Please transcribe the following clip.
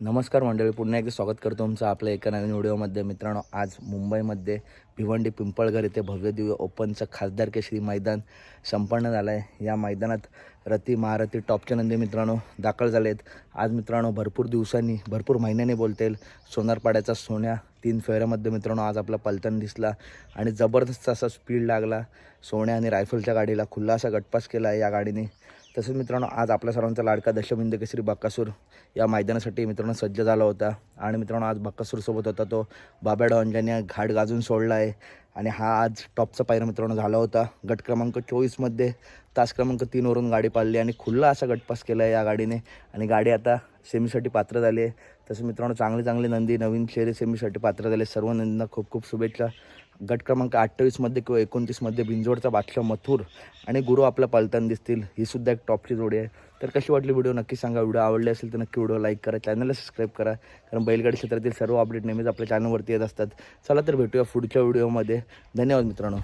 नमस्कार मंडळी पुन्हा एकदा स्वागत करतो तुमचं आपल्या एका नवीन व्हिडिओमध्ये. मित्रांनो आज मुंबईमध्ये भिवंडी पिंपळघर येथे भव्य दिव्य ओपनचं खासदार केसरी मैदान संपन्न झालं आहे या मैदानात रती महारथी टॉपचे नंदी मित्रांनो दाखल झाले आहेत आज मित्रांनो भरपूर दिवसांनी भरपूर महिन्यांनी बोलता येईल सोनारपाड्याचा सोन्या तीन फेऱ्यामध्ये मित्रांनो आज आपला पलटण दिसला आणि जबरदस्त असा स्पीड लागला. सोन्या आणि रायफलच्या गाडीला खुल्ला असा गटपास केला आहे या गाडीने. तसंच मित्रांनो आज आपल्या सर्वांचा लाडका दशमिंद केसरी बक्कासूर या मैदानासाठी मित्रांनो सज्ज झाला होता. आणि मित्रांनो आज बक्कासूरसोबत होता तो बाब्या डॉनजाने घाट गाजून सोडला आहे. आणि हा आज टॉपचा पायरा मित्रांनो झाला होता. गट क्रमांक चोवीसमध्ये तास क्रमांक तीनवरून गाडी पाळली आणि खुल्ला असा गटपास केला आहे या गाडीने. आणि गाडी आता सेमीसाठी पात्र झाली आहे. तसं मित्रांनो चांगले चांगले नंदी नवीन शेरे सेमीसाठी पात्र झाले. सर्व नंदींना खूप खूप शुभेच्छा. गट क्रमांक अठ्ठावीसमध्ये किंवा एकोणतीसमध्ये बिंजोडचा बादशाह मथुर आणि गुरु आपला पलतान दिसतील. ही सुद्धा एक टॉपची जोडी आहे. तर कशी वाटली व्हिडिओ नक्की सांगा. व्हिडिओ आवडले असेल तर नक्की व्हिडिओ लाईक करा. चॅनलला सबस्क्राईब करा. कारण बैलगाडी क्षेत्रातील सर्व अपडेट नेहमीच आपल्या चॅनलवरती येत असतात. चला तर भेटूया पुढच्या व्हिडिओमध्ये धन्यवाद मित्रांनो.